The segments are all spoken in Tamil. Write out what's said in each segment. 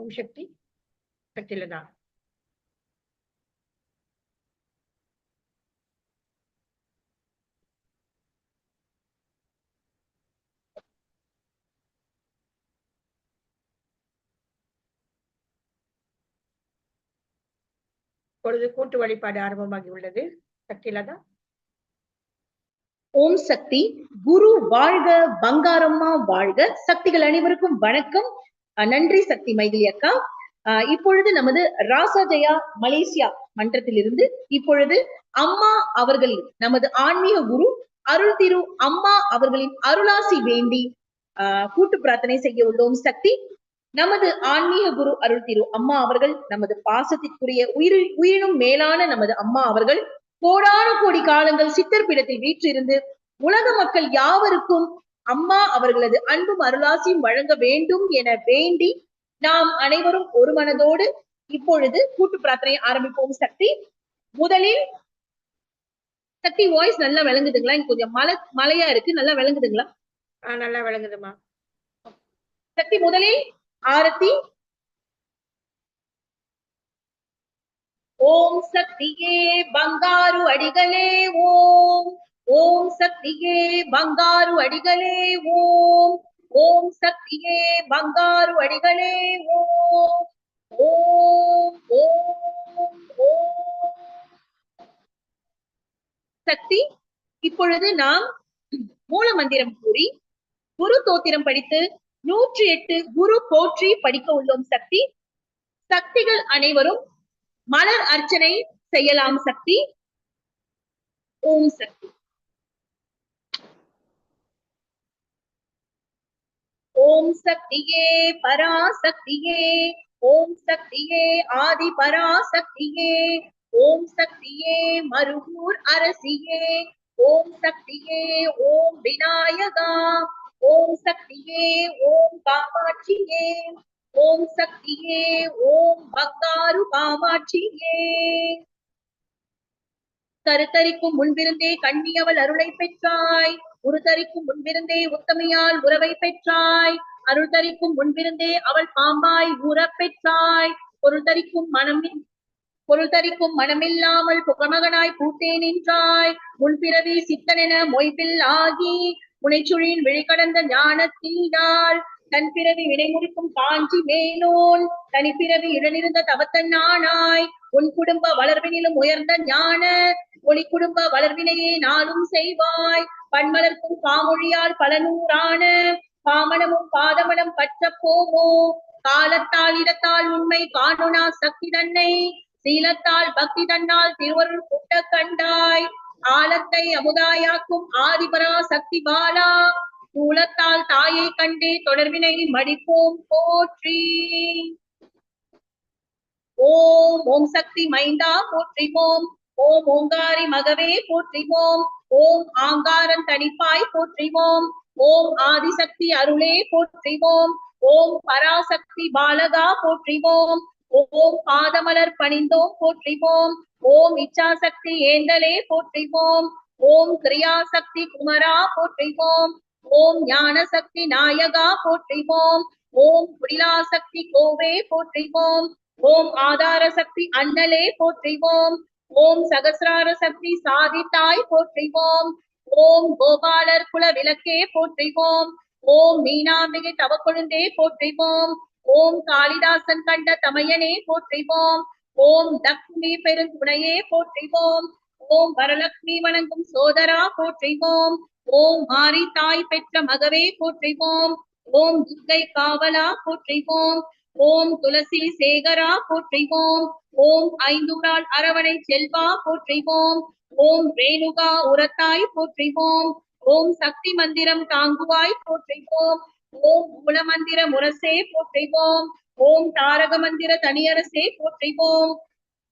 ஓம் சக்தி சக்திலதா. இப்பொழுது கூட்டு வழிபாடு ஆரம்பமாகி உள்ளது சக்திலதா. ஓம் சக்தி. குரு வாழ்க பங்காரம்மா வாழ்க. சக்திகள் அனைவருக்கும் வணக்கம். நன்றி சக்தி மைதிலி அக்கா. இப்பொழுது நமது ராசாஜயா மலேசியா மன்றத்திலிருந்து இப்பொழுது அம்மா அவர்களின் நமது ஆன்மீக குரு அருள் திரு அம்மா அவர்களின் அருளாசி வேண்டி கூட்டு பிரார்த்தனை செய்ய உள்ளோம் சக்தி. நமது ஆன்மீக குரு அருள் திரு அம்மா அவர்கள் நமது பாசத்திற்குரிய உயிர் உயிரினும் மேலான நமது அம்மா அவர்கள் கோடான கோடி காலங்கள் சித்தர் பீடத்தில் வீற்றிருந்து உலக மக்கள் யாவருக்கும் அம்மா அவர்களது அன்பும் அருளாசியும் வழங்க வேண்டும் என வேண்டி நாம் அனைவரும் ஒரு மனதோடு இப்பொழுது கூட்டு பிரார்த்தனை ஆரம்பிப்போம். சக்தி முதலில் சக்தி வாய்ஸ் நல்லா விளங்குதுங்களா? கொஞ்சம் மலை மலையா இருக்கு. நல்லா விளங்குதுங்களா? நல்லா விளங்குதுமா சக்தி முதலில் ஆரத்தி. ஓம் சக்தியே பங்காரு அடிகளே ஓம். ஓம் சக்தியே பங்காரு அடிகளே ஓம். ஓம் சக்தியே பங்காரு அடிகளே ஓம். ஓம் ஓம் ஓம். சக்தி இப்பொழுது நாம் மூல மந்திரம் கூறி குரு தோத்திரம் படித்து நூற்றி எட்டு குரு போற்றி படிக்க உள்ளோம் சக்தி. சக்திகள் அனைவரும் மலர் அர்ச்சனை செய்யலாம் சக்தி. ஓம் சக்தி. ஓம் சக்தியே பராசக்தியே ஓம் சக்தியே ஆதி பராசக்தியே ஓம் சக்தியே மருகூர் அரசியே ஓம் சக்தியே ஓம் விநாயகா ஓம் சக்தியே ஓம் காமாட்சியே ஓம் சக்தியே ஓம் பங்காரு காமாட்சியே. கருத்தரிக்கும் முன்பிருந்தே கண்ணியவள் அருளை பெற்றாய் உருதரிக்கும் முன்பிருந்தே உத்தமையால் உறவை பெற்றாய். அருள் தரிக்கும் முன்பிருந்தே அவள் பாம்பாய் உறப் பெற்றாய். பொருள் தரிக்கும் மனமின் பொருள் தரிக்கும் மனமில்லாமல் புகமகனாய் பூட்டேன் என்றாய் முன்பிறவி சித்தனென மொய்பில் ஆகி முனைச்சுழியின் விழிகடந்த ஞானத்தீனாள் தன் பிறவி இடைமுறிக்கும் காஞ்சி மேலோன் தனிப்பிறவி இடனிருந்த தவத்தன்னானாய் உன் குடும்ப வளர்வினிலும் உயர்ந்த ஞான. ஒளி குடும்ப வளர்வினையே நாளும் செய்வாய். பன்மலர்க்கும் காமொழியால் பல நூறான. பாமனமும் பாதமனம் பற்ற போமோ. காலத்தால் இடத்தால் உண்மை காணுனா சக்தி தன்னை. சீலத்தால் பக்தி தன்னால் திருவருள் கூட்ட கண்டாய். ஆலத்தை அமுதாயாக்கும் ஆதிபரா சக்தி பாலா. மூலத்தால் தாயை கண்டே தொடர்பினை மடிப்போம். போற்றி. ஓம் ஓம் சக்தி மைந்தா போற்றிவோம் ஓம் ஓங்காரி மகவே போற்றிவோம் ஓம் ஆங்காரன் தனிப்பாய் போற்றிவோம் ஓம் ஆதிசக்தி அருளே போற்றிவோம் ஓம் பராசக்தி பாலகா போற்றிவோம் ஓம் பாதமலர் பணிந்தோம் போற்றிவோம் ஓம் இச்சாசக்தி ஏந்தலே போற்றிவோம் ஓம் கிரியாசக்தி குமரா போற்றிவோம் ஓம் ஞான சக்தி நாயகா போற்றிவோம். ஓம் குடிலாசக்தி கோவே போற்றிவோம். ஓம் ஆதார சக்தி அண்ணலே போற்றிவோம். ஓம் சகசிரார சக்தி சாதித்தாய் போற்றிவோம். ஓம் கோபாலர் குல விளக்கே போற்றிவோம். ஓம் மீனாம்பிகை தவக்கொழுந்தே போற்றிவோம். ஓம் காளிதாசன் கண்ட தமையனே போற்றிவோம். ஓம் லக்ஷ்மி பெருந்துணையே போற்றிவோம். ஓம் வரலட்சுமி வணங்கும் சோதரா போற்றிவோம். ஓம் மாரி தாய் பெற்ற மகவே போற்றிவோம். ஓம் துர்கை காவலா போற்றிவோம். ஓம் துளசி சேகரா போற்றிவோம். ஓம் ஐந்தூரால் அரவணை செல்வா போற்றிவோம். ஓம் ரேணுகா உரத்தாய் போற்றிவோம். ஓம் சக்தி மந்திரம் தாங்குவாய் போற்றிவோம். ஓம் மூலமந்திர முரசே போற்றிவோம். ஓம் தாரக மந்திர தனியரசே போற்றிவோம்.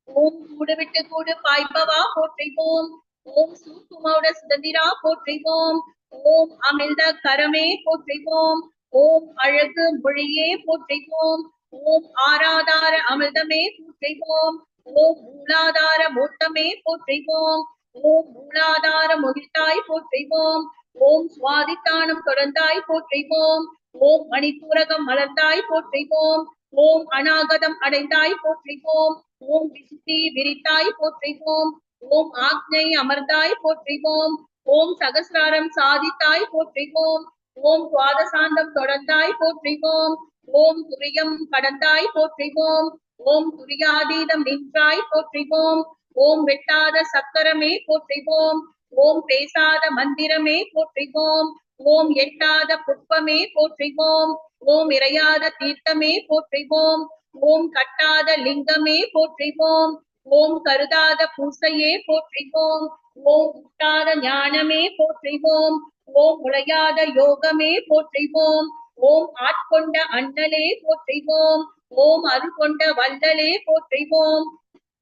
ஓம் கூடு விட்டு கூடு பாய்ப்பவா போற்றிவோம். ஓம் சூக்குமாவோட சுதந்திரா போற்றிவோம். ஓம் அமிழ்த கரமே போற்றிவோம். ஓம் அழகு மொழியே போற்றிவோம். ஓம் ஆராதார அமிர்தமே போற்றிவோம். ஓம் மூலாதார மூர்த்தமே போற்றிவோம். ஓம் மூலாதார மொழித்தாய் போற்றிவோம். ஓம் சுவாதித்தானம் தொடர்ந்தாய் போற்றிவோம். ஓம் மணிப்பூரகம் மலர்ந்தாய் போற்றிவோம். ஓம் அநாகதம் அடைந்தாய் போற்றிவோம். ஓம் விசுத்தி விரித்தாய் போற்றிவோம். ஓம் ஆக்ஞை அமர்ந்தாய் போற்றிவோம். ஓம் சகசிராரம் சாதித்தாய் போற்றிவோம். ஓம் துவாதசாந்தம் தொடர்ந்தாய் போற்றிவோம். ஓம் துரியம் கடந்தாய் போற்றிவோம். ஓம் துரியாதீதம் நின்றாய் போற்றிவோம். ஓம் வெட்டாத சக்கரமே போற்றிவோம். ஓம் பேசாத மந்திரமே போற்றிவோம். ஓம் எட்டாத புட்பமே போற்றிவோம். ஓம் இறையாத தீர்த்தமே போற்றிவோம். ஓம் கட்டாத லிங்கமே போற்றிவோம். ஓம் கருதாத பூசையே போற்றிவோம். ஓம் உட்டாத ஞானமே போற்றிவோம். ஓம் உழையாத யோகமே போற்றிவோம். ஓம் ஆட்கொண்ட அண்ணலே போற்றிவோம். ஓம் அருள் கொண்ட வல்லலே போற்றிவோம்.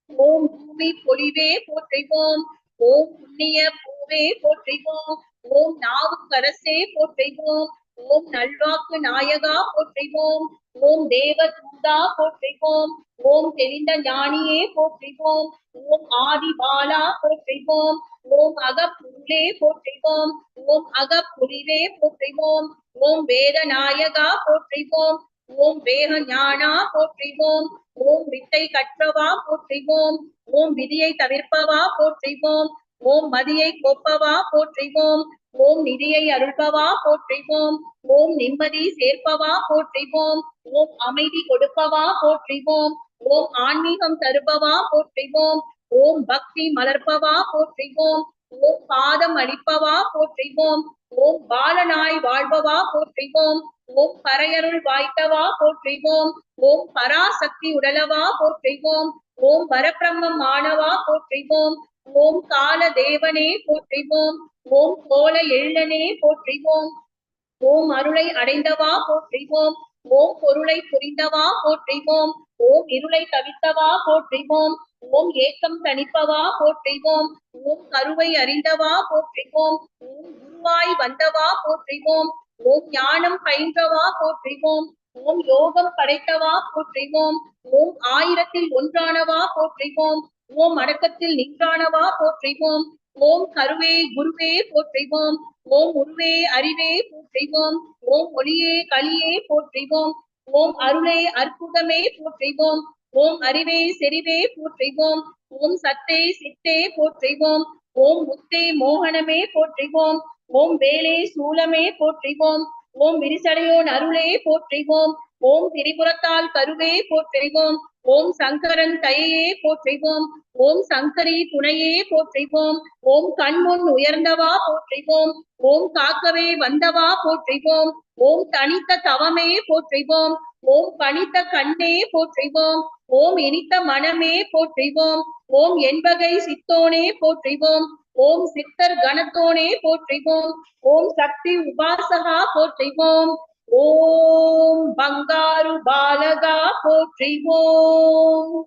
ஓம் பூமி பொலிவே போற்றிவோம். ஓம் புண்ணிய பூவே போற்றிவோம். ஓம் நாவுக்கரசே போற்றிவோம். ஓம் நல்வாக்கு நாயகா போற்றிவோம். ஓம் தேவ தூதா போற்றிவோம். ஓம் தெரிந்த ஞானியே போற்றிவோம். ஓம் ஆதி பாலா போற்றிவோம். ஓம் அகப்புள்ளே போற்றிவோம். ஓம் அகப்புரிவே போற்றிவோம். ஓம் வேத நாயகா போற்றிவோம். ஓம் வேக ஞானா போற்றிவோம். ஓம் வித்தை கற்றவா போற்றிவோம். ஓம் விதியை தவிர்ப்பவா போற்றிவோம். ஓம் மதியை கொப்பவா போற்றிவோம் ஓம் நிதியை அருள்பவா போற்றிவோம் ஓம் நிம்மதி சேர்ப்பவா போற்றிவோம் ஓம் அமைதி கொடுப்பவா போற்றிவோம் ஓம் ஆன்மீகம் தருபவா போற்றிவோம் ஓம் பக்தி மலர்ப்பவா போற்றிவோம் ஓம் பாதம் அளிப்பவா போற்றிவோம் ஓம் பாலனாய் வாழ்பவா போற்றிவோம் ஓம் பரையருள் வாய்த்தவா போற்றிவோம் ஓம் பராசக்தி உடலவா போற்றிவோம் ஓம் பரபிரம்மம் மாணவா போற்றிவோம் ஓம் கால தேவனே போற்றிவோம் ஓம் கோல எள்ளனே போற்றிவோம் ஓம் அருளை அடைந்தவா போற்றிவோம் ஓம் பொருளை புரிந்தவா போற்றிவோம் ஓம் இருளை தவித்தவா போற்றிவோம் ஓம் ஏக்கம் தணிப்பவா போற்றிவோம் ஓம் கருவை அறிந்தவா போற்றிவோம் ஓம் குருவாய் வந்தவா போற்றிவோம் ஓம் ஞானம் பயின்றவா போற்றிவோம் ஓம் யோகம் படைத்தவா போற்றிவோம் ஓம் ஆயிரத்தில் ஒன்றானவா போற்றிவோம் ஓம் அடக்கத்தில் நின்றானவா போற்றிவோம் ஓம் கருவே குருவே போற்றிவோம் ஓம் உருவே அறிவே போற்றிவோம் ஓம் ஒளியே களியே போற்றிவோம் ஓம் அருளே அற்புதமே போற்றிவோம் ஓம் அறிவே செறிவே போற்றிவோம் ஓம் சத்தே சித்தே போற்றிவோம் ஓம் முத்தே மோகனமே போற்றிவோம் ஓம் வேலே சூலமே போற்றிவோம் ஓம் விரிசடையோன் அருளே போற்றிவோம் ஓம் திரிபுரத்தால் கருவே போற்றிவோம் ஓம் சங்கரன் கையே போற்றிவோம் ஓம் சங்கரி துணையே போற்றிவோம் ஓம் கண்முன் உயர்ந்தவா போற்றிவோம் ஓம் காக்கவே வந்தவா போற்றிவோம் ஓம் தனித்த தவமே போற்றிவோம் ஓம் பணித்த கண்ணே போற்றிவோம் ஓம் இனித்த மனமே போற்றிவோம் ஓம் என்பகை சித்தோனே போற்றிவோம் ஓம் சித்தர் கணத்தோனே போற்றிவோம் ஓம் சக்தி உபாசகா போற்றிவோம் ஓம் பங்காரு பாலகா போற்றிவோம்.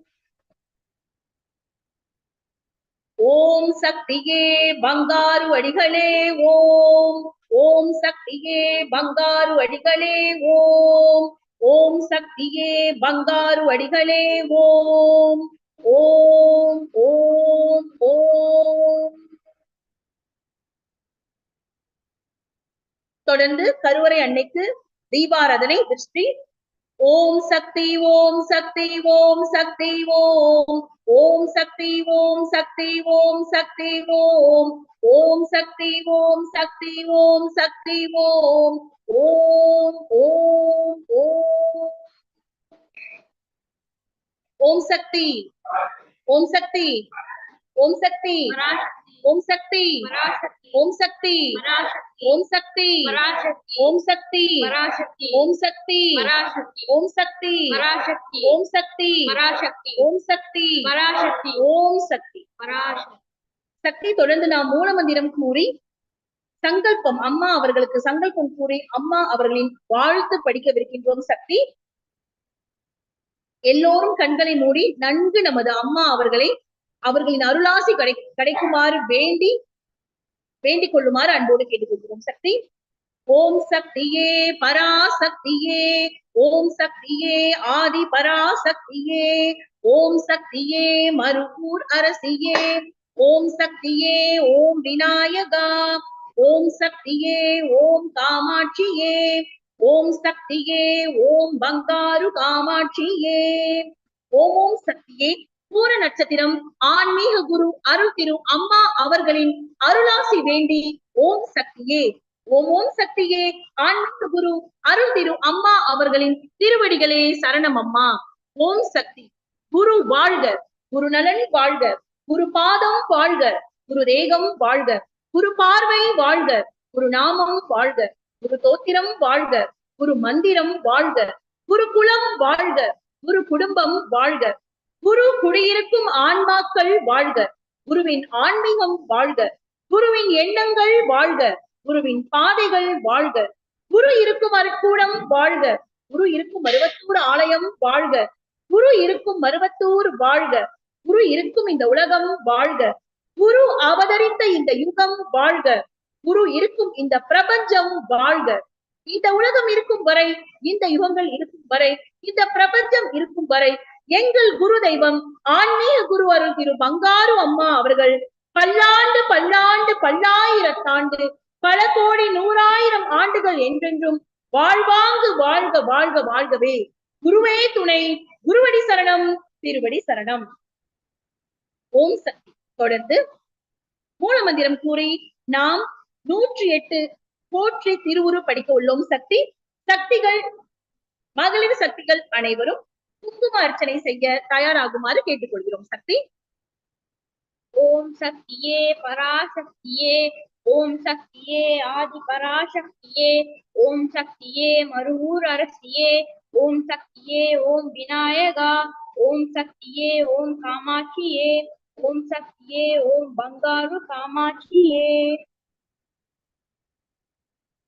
ஓம் சக்தியே பங்காரு அடிகளே ஓம். ஓம் சக்தியே பங்காரு அடிகளே ஓம். ஓம் சக்தியே பங்காரு அடிகளே ஓம். ஓம் ஓம் ஓம். தொடர்ந்து கருவறை அன்னைக்கு தீபாராதனை திருஷ்டி ஓம் சக்தி ஓம் சக்தி ஓம் சக்தி ஓம் ஓம் சக்தி ஓம் சக்தி ஓம் சக்தி ஓம் ஓம் சக்தி ஓம் சக்தி ஓம் சக்தி ஓம் ஓம் ஓம் ஓம் ஓம் சக்தி ஓம் சக்தி ஓம் சக்தி ஓம் சக்தி. ஓம் சக்தி. ஓம் சக்தி. ஓம் சக்தி. ஓம் சக்தி. ஓம் சக்தி. ஓம் சக்தி. ஓம் சக்தி. ஓம் சக்தி. சக்தி தொடர்ந்து நாம் மூல மந்திரம் கூறி சங்கல்பம் அம்மா அவர்களுக்கு சங்கல்பம் கூறி அம்மா அவர்களின் வாழ்த்து படிக்கவிருக்கின்றோம் சக்தி. எல்லோரும் கண்களை மூடி நன்கு நமது அம்மா அவர்களை அவர்களின் அருளாசி கிடை கிடைக்குமாறு வேண்டி வேண்டிக் கொள்ளுமாறு அன்போடு கேட்டுக்கொள்கிறோம். சக்தி ஓம் சக்தியே பராசக்தியே ஓம் சக்தியே ஆதி பராசக்தியே ஓம் சக்தியே மருகூர் அரசியே ஓம் சக்தியே ஓம் விநாயகா ஓம் சக்தியே ஓம் காமாட்சியே ஓம் சக்தியே ஓம் பங்காரு காமாட்சியே ஓம் ஓம் சக்தியே பூர நட்சத்திரம் ஆன்மீக குரு அருள் திரு அம்மா அவர்களின் அருளாசி வேண்டி ஓம் சக்தியே. ஓம் ஓம் சக்தியே. ஆன்மீக குரு அருள் திரு அம்மா அவர்களின் திருவடிகளே சரணம் அம்மா ஓம் சக்தி. குரு வாழ்க. குரு நலன் வாழ்க. குரு பாதம் வாழ்க. குரு தேகம் வாழ்க. குரு பார்வை வாழ்க. குரு நாமம் வாழ்க. குரு தோத்திரம் வாழ்க. குரு மந்திரம் வாழ்க. குரு குலம் வாழ்க. குரு குடும்பம் வாழ்க. குரு குடியிருக்கும் ஆன்மாக்கள் வாழ்க. குருவின் ஆன்மீகம் வாழ்க. குருவின் எண்ணங்கள் வாழ்க. குருவின் பாதைகள் வாழ்க. குரு இருக்கும் அருக்கூடம் வாழ்க. குரு இருக்கும் மருவத்தூர் ஆலயம் வாழ்க. குரு இருக்கும் மருவத்தூர் வாழ்க. குரு இருக்கும் இந்த உலகம் வாழ்க. குரு அவதரித்த இந்த யுகம் வாழ்க. குரு இருக்கும் இந்த பிரபஞ்சம் வாழ்க. இந்த உலகம் இருக்கும் வரை இந்த யுகங்கள் இருக்கும் வரை இந்த பிரபஞ்சம் இருக்கும் வரை எங்கள் குரு தெய்வம் ஆன்மீக குரு அருள் திரு பங்காரு அம்மா அவர்கள் பல்லாண்டு பல்லாண்டு பல்லாயிரத்தாண்டு பல கோடி நூறாயிரம் ஆண்டுகள் என்றென்றும் வாழ்வாங்கு வாழ்க வாழ்க வாழ்கவே. குருவே துணை குருவடி சரணம் திருவடி சரணம். ஓம் சக்தி தொடர்ந்து மூலமந்திரம் கூறி நாம் நூற்றி எட்டு போற்றி திருவுரு படிக்க உள்ளோம் சக்தி. சக்திகள் மகளிர் சக்திகள் அனைவரும் குங்கும அர்ச்சனை செய்ய தயாராகுமாறு கேட்டுக்கொள்கிறோம் சக்தி. ஓம் சக்தியே பராசக்தியே ஓம் சக்தியே ஆதி பராசக்தியே ஓம் சக்தியே மருவூர் அரசியே ஓம் சக்தியே ஓம் விநாயகா ஓம் சக்தியே ஓம் காமாட்சியே ஓம் சக்தியே ஓம் பங்காரு காமாட்சியே.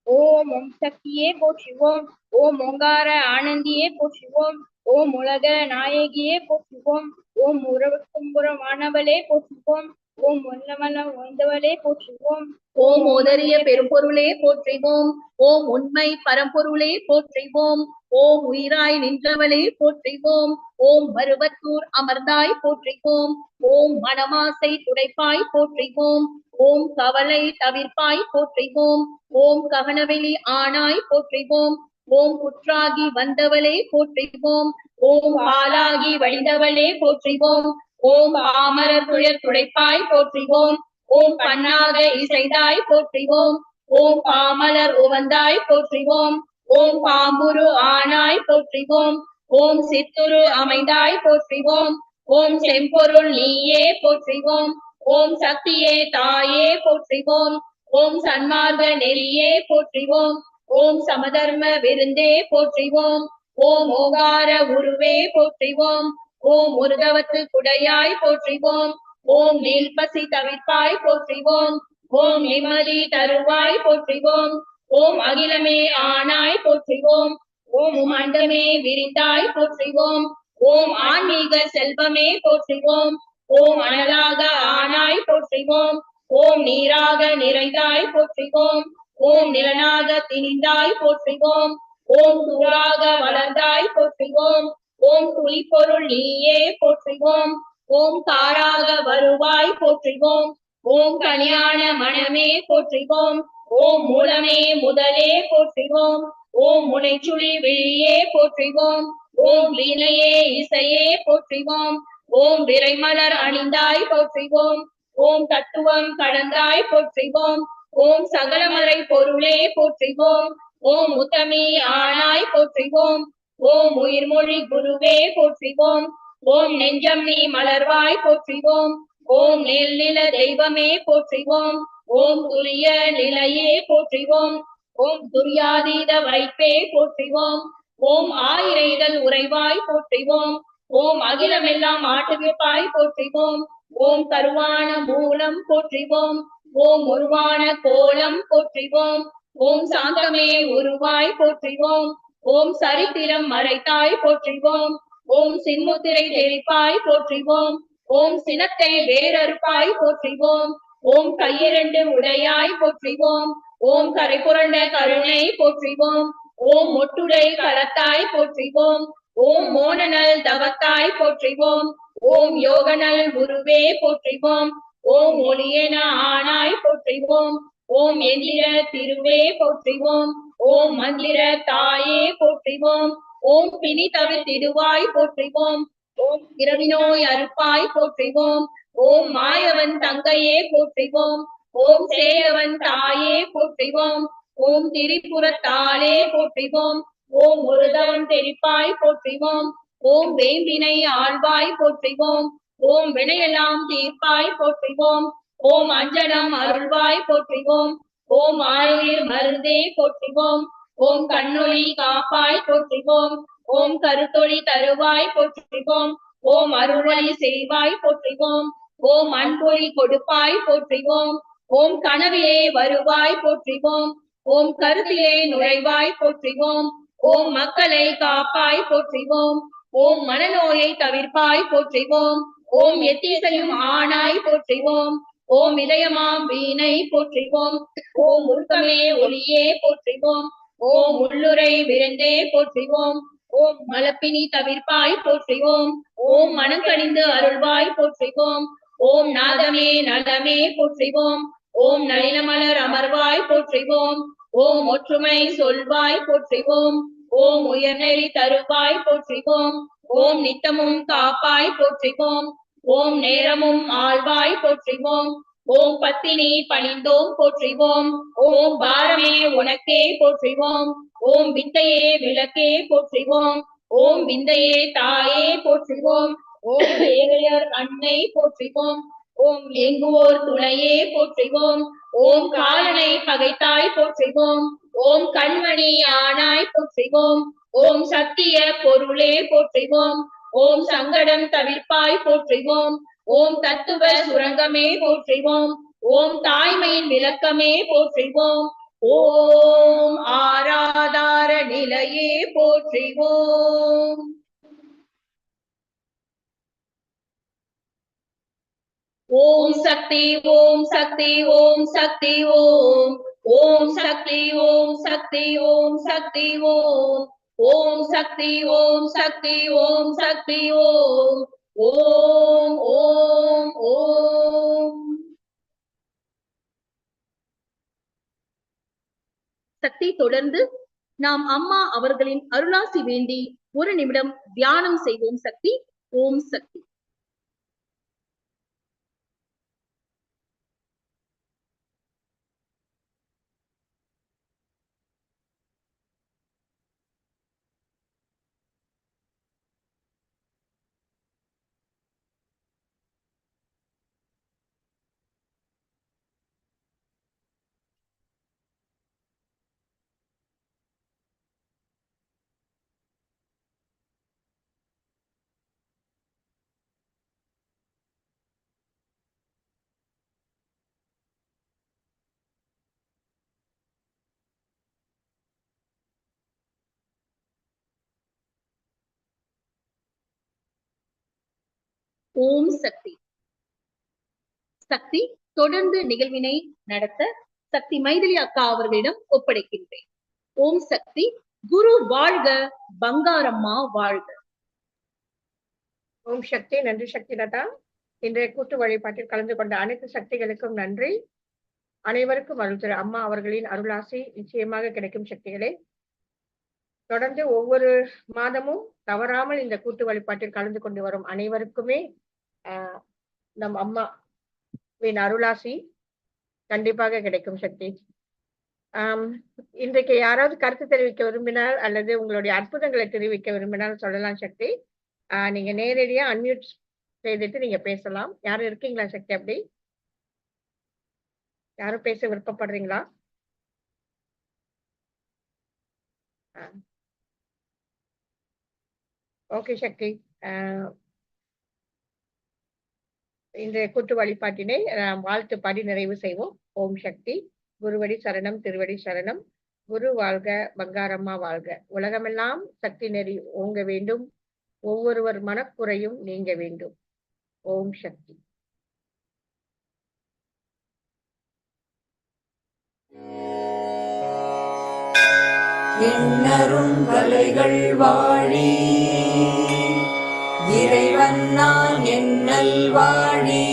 ஓம் ஓம் சக்தியே போற்றுவோம் ஓம் ஓங்கார ஆனந்தியே போற்றுவோம் ஓம் உலக நாயகியே போற்றுவோம். ஓம் உறவுக்கும்புறமானவளே போற்றுவோம். ஓம் ஒன்னமல ஓய்ந்தவளே போற்றுவோம். ஓம் ஓதரிய பெரும்பொருளே போற்றிவோம். ஓம் உண்மை பரம்பொருளே போற்றிவோம். ஓம் உயிராய் நின்றவளே போற்றிவோம். ஓம் வருவத்தூர் அமர்ந்தாய் போற்றிவோம். ஓம் மனமாசை துடைப்பாய் போற்றிவோம். ஓம் கவலை தவிர்ப்பாய் போற்றிவோம். ஓம் கவனவெளி ஆனாய் போற்றிவோம். ஓம் புற்றாகி வந்தவளே போற்றிவோம். ஓம் பாலாகி வழிந்தவளே போற்றிவோம். ஓம் பாமரர் துயர் துடைப்பாய் போற்றிவோம். ஓம் பண்ணாக இசைந்தாய் போற்றிவோம். ஓம் பாமலர் உவந்தாய் போற்றிவோம். ஓம் பாம்புரு ஆனாய் போற்றிவோம். ஓம் சித்துரு அமைந்தாய் போற்றிவோம். ஓம் செம்பொருள் நீயே போற்றிவோம். ஓம் சக்தியே தாயே போற்றிவோம். ஓம் சன்மார்க நெறியே போற்றிவோம். ஓம் சமதர்ம விருந்தே போற்றிவோம். ஓம் ஓகார உருவே போற்றிவோம். ஓம் முருகவத்து குடையாய் போற்றிவோம். ஓம் நீல்பசி தவிர்ப்பாய் போற்றிவோம். ஓம் நிமதி தருவாய் போற்றிவோம். ஓம் அகிலமே ஆனாய் போற்றிவோம். ஓம் உமண்டமே விரிந்தாய் போற்றிவோம். ஓம் ஆன்மீக செல்வமே போற்றிவோம். ஓம் அனலாக ஆனாய் போற்றிவோம். ஓம் நீராக நிறைந்தாய் போற்றிவோம். ஓம் நிலனாக திணிந்தாய் போற்றுவோம். ஓம் தூராக வளர்ந்தாய் போற்றுவோம். ஓம் துளிப்பொருள் நீயே போற்றுவோம். ஓம் தாராக வருவாய் போற்றுவோம். ஓம் கல்யாண மனமே போற்றுவோம். ஓம் மூலமே முதலே போற்றுவோம். ஓம் முனைச்சுழி விழியே போற்றுவோம். ஓம் லீலையே இசையே போற்றுவோம். ஓம் விரைமலர் அணிந்தாய் போற்றுவோம். ஓம் தத்துவம் கடந்தாய் போற்றுவோம். ஓம் சகலமறை பொருளே போற்றிவோம். ஓம் உத்தமி ஆனாய் போற்றிவோம். ஓம் உயிர்மொழி குருவே போற்றிவோம். ஓம் நெஞ்சம் நீ மலர்வாய் போற்றிவோம். ஓம் நெல்லில தெய்வமே போற்றிவோம். ஓம் துரிய நிலையே போற்றிவோம். ஓம் துரியாதீத வைப்பே போற்றிவோம். ஓம் ஆயிரைகள் உறைவாய் போற்றிவோம். ஓம் அகிலமெல்லாம் ஆட்டுவிப்பாய் போற்றிவோம். ஓம் கருவான மூலம் போற்றிவோம். ஓம் உருவான கோலம் போற்றிவோம். ஓம் சாந்தமே உருவாய் போற்றிவோம். ஓம் சரித்திரம் மறைத்தாய் போற்றிவோம். ஓம் சின்முத்திரை தெளிப்பாய் போற்றிவோம். ஓம் சினத்தை வேறறுப்பாய் போற்றிவோம். ஓம் கையிரண்டு உடையாய் போற்றிவோம். ஓம் கரை புரண்ட கருணை போற்றிவோம். ஓம் ஒட்டுடை கரத்தாய் போற்றிவோம். ஓம் மோனநல் தவத்தாய் போற்றிவோம். ஓம் யோகநல் குருவே போற்றிவோம். ஓம் ஒளியன ஆனாய் போற்றிவோம். ஓம் எந்திர திருவே போற்றிவோம். ஓம் மந்திர தாயே போற்றிவோம். ஓம் பிணி தவிர்த்திடுவாய் போற்றிவோம். ஓம் இரவினோய் அறுப்பாய் போற்றிவோம். ஓம் மாயவன் தங்கையே போற்றிவோம். ஓம் சேயவன் தாயே போற்றிவோம். ஓம் திரிபுரத்தாளே போற்றிவோம். ஓம் ஒருதவன் தெரிப்பாய் போற்றிவோம். ஓம் வேம்பினை ஆழ்வாய் போற்றிவோம். ஓம் வினையெல்லாம் தீர்ப்பாய் போற்றுவோம். ஓம் அஞ்சனம் அருள்வாய் போற்றுவோம். ஓம் ஆயுர் மருந்தே போற்றுவோம். ஓம் கண்ணொளி காப்பாய் போற்றுவோம். ஓம் கருத்தொளி தருவாய் போற்றுவோம். ஓம் அருள்வழி செய்வாய் போற்றுவோம். ஓம் அன்பொழி கொடுப்பாய் போற்றுவோம். ஓம் கனவிலே வருவாய் போற்றிவோம். ஓம் கருத்திலே நுழைவாய் போற்றுவோம். ஓம் மக்களை காப்பாய் போற்றுவோம். ஓம் மனநோயை தவிர்ப்பாய் போற்றிவோம். ஓம் எத்தீசையும் ஆணாய் போற்றிவோம். ஓம் இதயமாம் வீணை போற்றிவோம். ஓம் உருக்கமே ஒளியே போற்றிவோம். ஓம் உள்ளுரை விருந்தே போற்றிவோம். ஓம் மலப்பினி தவிர்ப்பாய் போற்றிவோம். ஓம் மனங்கணிந்து அருள்வாய் போற்றிவோம். ஓம் நாதமே நலமே போற்றிவோம். ஓம் நளினமலர் அமர்வாய் போற்றிவோம். ஓம் ஒற்றுமை சொல்வாய் போற்றிவோம். ஓம் உயர்நெறி தருவாய் போற்றிவோம். ஓம் நித்தமும் காப்பாய் போற்றிவோம். ஓம் நேரமும் ஆழ்வாய் போற்றிவோம். ஓம் பத்தினி பணிந்தோம் போற்றிவோம். ஓம் பாரமே உனக்கே போற்றிவோம். ஓம் வித்தையே விளக்கே போற்றிவோம். ஓம் விந்தையே தாயே போற்றிவோம். ஓம் ஏழையர் அன்னை போற்றிவோம். ஓம் எங்குவோர் துணையே போற்றிவோம். ஓம் காலனை பகைத்தாய் போற்றிவோம். ஓம் கண்மணி ஆனாய் போற்றிவோம். ஓம் சத்திய பொருளே போற்றிவோம். ஓம் சங்கடம் தவிர்ப்பாய் போற்றிவோம். ஓம் தத்துவ சுரங்கமே போற்றிவோம். ஓம் தாய்மையின் விளக்கமே போற்றிவோம். ஓம் ஆராதார நிலையே போற்றிவோம். ஓம் சக்தி ஓம் சக்தி ஓம் சக்தி ஓம் ஓம் சக்தி ஓம் சக்தி ஓம் சக்தி ஓம். ஓம் சக்தி ஓம் சக்தி ஓம் சக்தி ஓம். ஓம் ஓம் ஓம். சக்தி தொடர்ந்து நாம் அம்மா அவர்களின் அருளாசி வேண்டி ஒரு நிமிடம் தியானம் செய்வோம் சக்தி ஓம் சக்தி. ஓம் சக்தி. சக்தி தொடர்ந்து நிகழ்வினை நடத்த சக்தி மைதிலி அக்கா அவர்களிடம் ஒப்படைக்கின்றேன். ஓம் சக்தி குரு வாழ்க பங்காரம்மா வாழ்க. ஓம் சக்தி நன்றி சக்தி லதா. இன்றைய கூட்டு வழிபாட்டில் கலந்து கொண்ட அனைத்து சக்திகளுக்கும் நன்றி. அனைவருக்கும் அருள் திரு அம்மா அவர்களின் அருளாசி நிச்சயமாக கிடைக்கும் சக்திகளே. தொடர்ந்து ஒவ்வொரு மாதமும் தவறாமல் இந்த கூட்டு வழிபாட்டில் கலந்து கொண்டு வரும் அனைவருக்குமே ஆஹ் நம் அம்மாவின் அருளாசி கண்டிப்பாக கிடைக்கும் சக்தி. ஆஹ் இன்றைக்கு யாராவது கருத்து தெரிவிக்க விரும்பினால் அல்லது உங்களுடைய அற்புதங்களை தெரிவிக்க விரும்பினால் சொல்லலாம் சக்தி. ஆஹ் நீங்க நேரடியா அன்மியூட் செய்துட்டு நீங்க பேசலாம். யாரும் இருக்கீங்களா சக்தி அப்படி? யாரும் பேச விருப்பப்படுறீங்களா? ஓகே சக்தி. ஆஹ் இன்றைய கூட்டு வழிபாட்டினை நாம் வாழ்த்து பாடி நிறைவு செய்வோம். ஓம் சக்தி. குருவடி சரணம் திருவடி சரணம். குரு வாழ்க பங்காரம்மா வாழ்க. உலகமெல்லாம் சக்தி நெறி ஓங்க வேண்டும். ஒவ்வொருவர் மனக்குறையும் நீங்க வேண்டும். ஓம் சக்தி. எண்ணரும் கலைகள் வாழி இறைவன் நான் என்னல் வாழி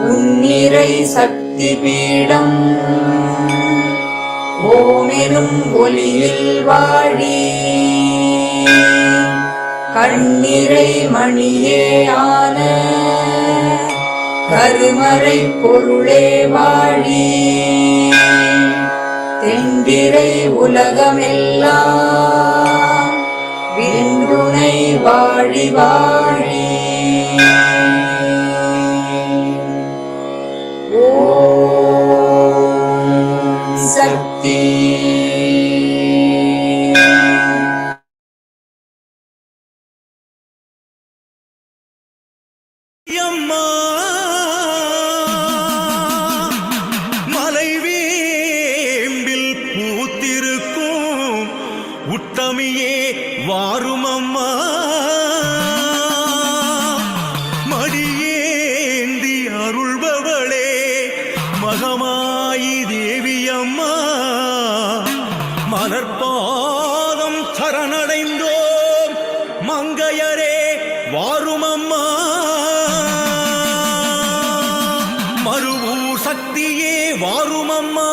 உன்னிறை சக்தி பீடம். ஓமெனும் ஒலியில் வாழி. கண்ணிறை மணியே ஆன கருமறை பொருளே வாழி. தெண்டிரை உலகமெல்லாம் விருந்துணை வாழி வாழி. ஓ வாரும் அம்மா மறுவூர் சக்தியே வாரும் அம்மா